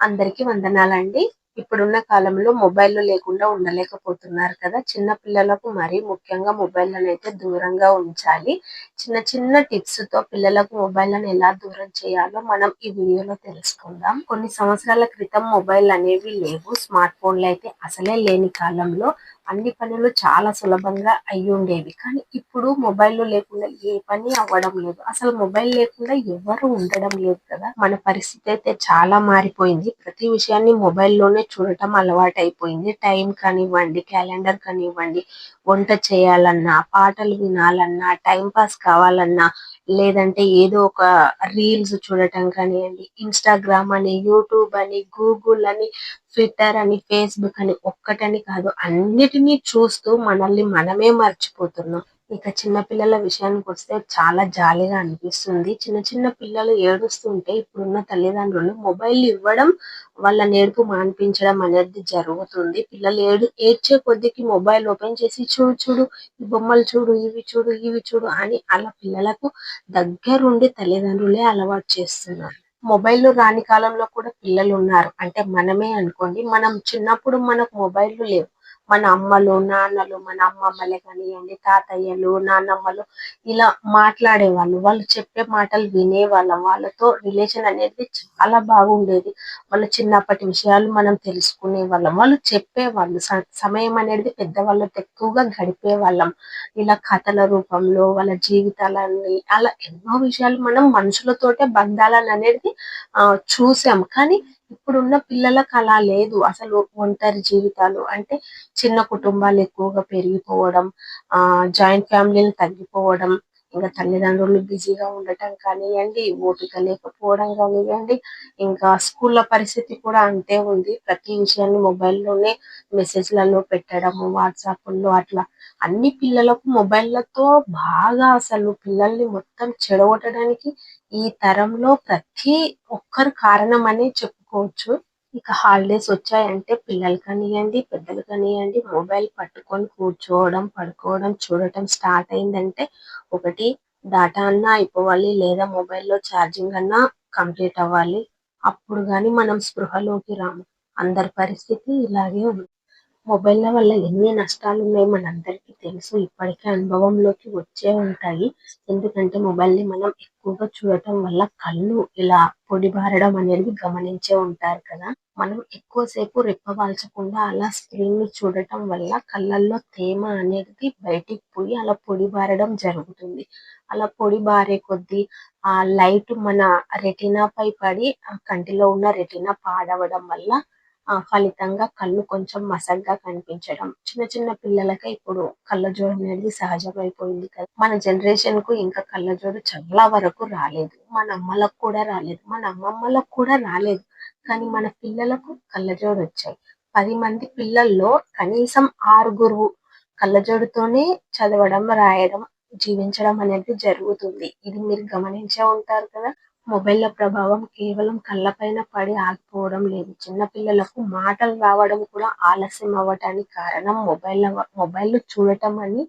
అందరికీ వందనాలండి. ఇప్పుడున్న కాలంలో మొబైల్ లేకుండా ఉండలేకపోతున్నారు కదా. చిన్న పిల్లలకు మరీ ముఖ్యంగా మొబైల్లను అయితే దూరంగా ఉంచాలి. చిన్న చిన్న టిప్స్తో పిల్లలకు మొబైల్లను ఎలా దూరం చేయాలో మనం ఈ వీడియోలో తెలుసుకుందాం. కొన్ని సంవత్సరాల క్రితం మొబైల్ అనేవి లేవు. స్మార్ట్ ఫోన్లు అయితే అసలే లేని కాలంలో అన్ని పనులు చాలా సులభంగా అయ్యి ఉండేవి. కానీ ఇప్పుడు మొబైల్ లేకుండా ఏ పని అవ్వడం లేదు. అసలు మొబైల్ లేకుండా ఎవరు ఉండడం లేదు కదా. మన పరిస్థితి అయితే చాలా మారిపోయింది. ప్రతి విషయాన్ని మొబైల్లోనే చూడటం అలవాటు అయిపోయింది టైం కానివ్వండి క్యాలెండర్ కానివ్వండి వంట చేయాలన్నా పాటలు వినాలన్నా టైం పాస్ కావాలన్నా లేదంటే ఏదో ఒక రీల్స్ చూడటం కానివ్వండి ఇన్స్టాగ్రామ్ అని యూట్యూబ్ అని గూగుల్ అని ట్విట్టర్ అని ఫేస్బుక్ అని ఒక్కటని కాదు అన్నిటినీ చూస్తూ మనల్ని మనమే మర్చిపోతున్నాం. ఇక చిన్న పిల్లల విషయానికి వస్తే చాలా జాలిగా అనిపిస్తుంది. చిన్న చిన్న పిల్లలు ఏడుస్తుంటే ఇప్పుడున్న తల్లిదండ్రులు మొబైల్ ఇవ్వడం వాళ్ళ నేర్పు మాన్పించడం అనేది జరుగుతుంది. పిల్లలు ఏడు ఏడ్చే కొద్దికి మొబైల్ ఓపెన్ చేసి చూడు చూడు ఈ బొమ్మలు చూడు ఇవి చూడు ఇవి చూడు అని అలా పిల్లలకు దగ్గరుండి తల్లిదండ్రులే అలవాటు చేస్తున్నారు. మొబైల్ రాని కాలంలో కూడా పిల్లలు ఉన్నారు. అంటే మనమే అనుకోండి మనం చిన్నప్పుడు మనకు మొబైల్ లేవు. మన అమ్మలు నాన్నలు మన అమ్మమ్మలే కానివ్వండి తాతయ్యలు నాన్నమ్మలు ఇలా మాట్లాడేవాళ్ళు. వాళ్ళు చెప్పే మాటలు వినేవాళ్ళం. వాళ్ళతో రిలేషన్ అనేది చాలా బాగుండేది. వాళ్ళ చిన్నప్పటి విషయాలు మనం తెలుసుకునే వాళ్ళం వాళ్ళు చెప్పేవాళ్ళు సమయం అనేది పెద్దవాళ్ళతో ఎక్కువగా గడిపే వాళ్ళం ఇలా కథల రూపంలో వాళ్ళ జీవితాలన్నీ అలా ఎన్నో విషయాలు మనం మనుషులతోటే బంధాలను అనేది ఆ చూసాం. కానీ ఇప్పుడున్న పిల్లలకు అలా లేదు. అసలు ఒంటరి జీవితాలు అంటే చిన్న కుటుంబాలు ఎక్కువగా పెరిగిపోవడం ఆ జాయింట్ ఫ్యామిలీలు తగ్గిపోవడం ఇంకా తల్లిదండ్రులు బిజీగా ఉండటం కానివ్వండి ఓపిక లేకపోవడం కానివ్వండి ఇంకా స్కూళ్ళ పరిస్థితి కూడా అంతే ఉంది. ప్రతి విషయాన్ని మొబైల్లోనే మెసేజ్లలో పెట్టడము వాట్సాప్లో అట్లా. అన్ని పిల్లలకు మొబైల్లతో బాగా అసలు పిల్లల్ని మొత్తం చెడగొట్టడానికి ఈ తరంలో ప్రతి ఒక్కరు కారణం అనే చెప్పుకోవచ్చు. ఇక హాలిడేస్ వచ్చాయంటే పిల్లలు కానివ్వండి పెద్దలు కానివ్వండి మొబైల్ పట్టుకొని కూర్చోవడం పడుకోవడం చూడటం స్టార్ట్ అయిందంటే ఒకటి డేటా అన్నా అయిపోవాలి లేదా మొబైల్లో ఛార్జింగ్ అన్నా కంప్లీట్ అవ్వాలి. అప్పుడు కానీ మనం స్పృహలోకి రాము. అందరి పరిస్థితి ఇలాగే ఉంది. మొబైల్ వల్ల ఎన్ని నష్టాలు ఉన్నాయో మనందరికీ తెలుసు. ఇప్పటికే అనుభవంలోకి వచ్చే ఉంటాయి. ఎందుకంటే మొబైల్ని మనం ఎక్కువగా చూడటం వల్ల కళ్ళు ఇలా పొడిబారడం అనేది గమనించే ఉంటారు కదా. మనం ఎక్కువసేపు రెప్పవాల్చకుండా అలా స్క్రీన్ని చూడటం వల్ల కళ్ళల్లో తేమ అనేది బయటికి పోయి అలా పొడిబారడం జరుగుతుంది. అలా పొడి బారే కొద్దీ ఆ లైట్ మన రెటినాపై పడి ఆ కంటిలో ఉన్న రెటినా పాడవడం వల్ల ఆ ఫలితంగా కళ్ళు కొంచెం మసగ్గా కనిపించడం. చిన్న చిన్న పిల్లలకే ఇప్పుడు కళ్ళజోడు అనేది సహజమైపోయింది కదా. మన జనరేషన్కు ఇంకా కళ్ళజోడు చాలా వరకు రాలేదు. మన అమ్మలకు కూడా రాలేదు. మన అమ్మమ్మలకు కూడా రాలేదు. కానీ మన పిల్లలకు కళ్ళజోడు వచ్చాయి. పది మంది పిల్లల్లో కనీసం ఆరుగురు కళ్ళజోడుతోనే చదవడం రాయడం జీవించడం అనేది జరుగుతుంది. ఇది మీరు గమనించే ఉంటారు కదా. మొబైల్ ప్రభావం కేవలం కళ్ళపైన పడి ఆగిపోవడం లేదు. చిన్నపిల్లలకు మాటలు రావడం కూడా ఆలస్యం అవ్వటానికి కారణం మొబైల్ మొబైల్ చూడటం అని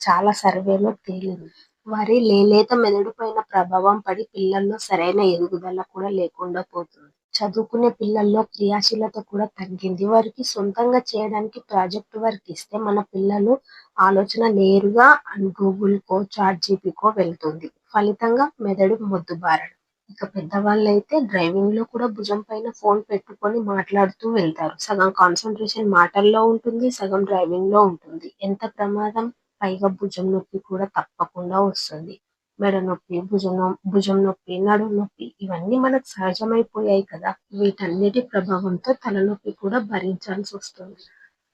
చాలా సర్వేలో తేలింది. వారి లేలేత మెదడు పైన ప్రభావం పడి పిల్లల్లో సరైన ఎదుగుదల కూడా లేకుండా పోతుంది. చదువుకునే పిల్లల్లో క్రియాశీలత కూడా తగ్గింది. వారికి సొంతంగా చేయడానికి ప్రాజెక్ట్ వర్క్ ఇస్తే మన పిల్లలు ఆలోచన నేరుగా గూగుల్ కో చాట్ జీపీకో వెళ్తుంది. ఫలితంగా మెదడు మొద్దుబారడం. ఇక పెద్దవాళ్ళు అయితే డ్రైవింగ్లో కూడా భుజం పైన ఫోన్ పెట్టుకొని మాట్లాడుతూ వెళ్తారు. సగం కాన్సన్ట్రేషన్ మాటల్లో ఉంటుంది సగం డ్రైవింగ్లో ఉంటుంది. ఎంత ప్రమాదం? పైగా భుజం నొప్పి కూడా తప్పకుండా వస్తుంది. మెడ నొప్పి భుజం భుజం నొప్పి నడు నొప్పి ఇవన్నీ మనకు సహజమైపోయాయి కదా. వీటన్నిటి ప్రభావంతో తలనొప్పి కూడా భరించాల్సి వస్తుంది.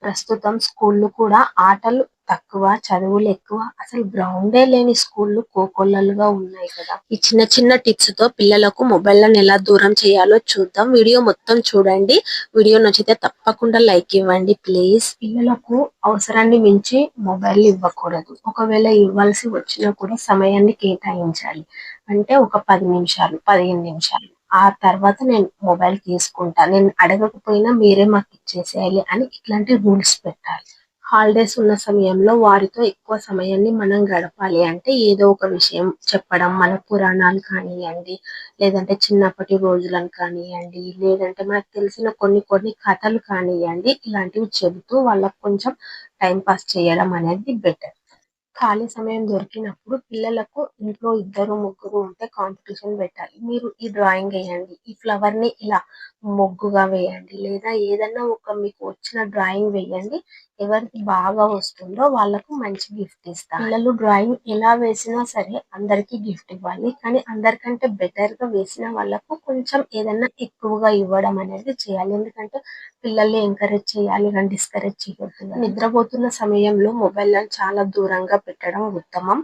ప్రస్తుతం స్కూళ్ళు కూడా ఆటలు తక్కువ చదువులు ఎక్కువ. అసలు గ్రౌండే లేని స్కూళ్ళు కోకొల్లలుగా ఉన్నాయి కదా. ఈ చిన్న చిన్న టిప్స్తో పిల్లలకు మొబైల్ ఎలా దూరం చేయాలో చూద్దాం. వీడియో మొత్తం చూడండి. వీడియో నచ్చితే తప్పకుండా లైక్ ఇవ్వండి ప్లీజ్. పిల్లలకు అవసరాన్ని మించి మొబైల్ ఇవ్వకూడదు. ఒకవేళ ఇవ్వాల్సి వచ్చినా కూడా సమయాన్ని కేటాయించాలి. అంటే ఒక పది నిమిషాలు పదిహేను నిమిషాలు. ఆ తర్వాత నేను మొబైల్ తీసుకుంటా. నేను అడగకపోయినా మీరే మాకు ఇచ్చేసేయాలి అని ఇట్లాంటి రూల్స్ పెట్టాలి. హాలిడేస్ ఉన్న సమయంలో వారితో ఎక్కువ సమయాన్ని మనం గడపాలి. అంటే ఏదో ఒక విషయం చెప్పడం మన పురాణాలు కానివ్వండి లేదంటే చిన్నప్పటి రోజులను కానివ్వండి లేదంటే మనకు తెలిసిన కొన్ని కొన్ని కథలు కానివ్వండి ఇలాంటివి చెబుతూ వాళ్ళకు కొంచెం టైం పాస్ చేయడం అనేది బెటర్ ఖాళీ సమయం దొరికినప్పుడు పిల్లలకు ఇంట్లో ఇద్దరు ముగ్గురు ఉంటే కాంపిటీషన్ పెట్టాలి. మీరు ఈ డ్రాయింగ్ వేయండి ఈ ఫ్లవర్ని ఇలా మొగ్గుగా వేయండి లేదా ఏదన్నా ఒక మీకు వచ్చిన డ్రాయింగ్ వేయండి ఎవరికి బాగా వస్తుందో వాళ్ళకు మంచి గిఫ్ట్ ఇస్తారు పిల్లలు డ్రాయింగ్ ఎలా వేసినా సరే అందరికి గిఫ్ట్ ఇవ్వాలి. కానీ అందరికంటే బెటర్గా వేసిన వాళ్ళకు కొంచెం ఏదన్నా ఎక్కువగా ఇవ్వడం అనేది చేయాలి. ఎందుకంటే పిల్లల్ని ఎంకరేజ్ చేయాలి కానీ డిస్కరేజ్ చేయొద్దు. నిద్రపోతున్న సమయంలో మొబైల్ చాలా దూరంగా పెట్టడం ఉత్తమం.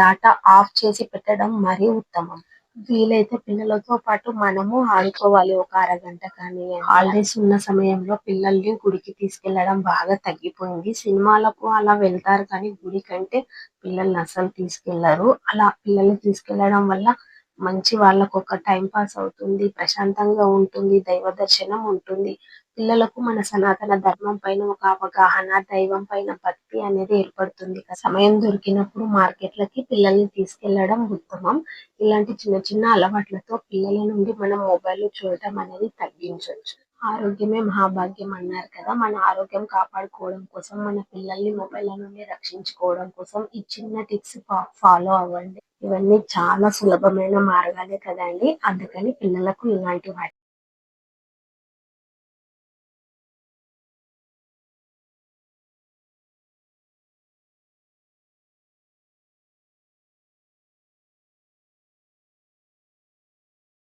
డాటా ఆఫ్ చేసి పెట్టడం మరీ ఉత్తమం. వీలైతే పిల్లలతో పాటు మనము ఆడుకోవాలి. ఒక అరగంట కానీ హాలిడేస్ ఉన్న సమయంలో పిల్లల్ని గుడికి తీసుకెళ్ళడం బాగా తగ్గిపోయింది. సినిమాలకు అలా వెళ్తారు కానీ గుడి కంటే పిల్లల్ని అసలు తీసుకెళ్ళరు. అలా పిల్లల్ని తీసుకెళ్ళడం వల్ల మంచి వాళ్ళకు ఒక టైం పాస్ అవుతుంది ప్రశాంతంగా ఉంటుంది దైవ దర్శనం ఉంటుంది. పిల్లలకు మన సనాతన ధర్మం పైన ఒక అవగాహన దైవం పైన భక్తి అనేది ఏర్పడుతుంది. సమయం దొరికినప్పుడు మార్కెట్లకి పిల్లల్ని తీసుకెళ్ళడం ఉత్తమం. ఇలాంటి చిన్న చిన్న అలవాట్లతో పిల్లల నుండి మనం మొబైల్ చూడటం అనేది తగ్గించవచ్చు. ఆరోగ్యమే మహాభాగ్యం అన్నారు కదా. మన ఆరోగ్యం కాపాడుకోవడం కోసం మన పిల్లల్ని మొబైల్ నుండి రక్షించుకోవడం కోసం ఈ చిన్న టిప్స్ ఫాలో అవ్వండి. ఇవన్నీ చాలా సులభమైన మార్గాలే కదండి. అందుకని పిల్లలకు ఇలాంటి వాటి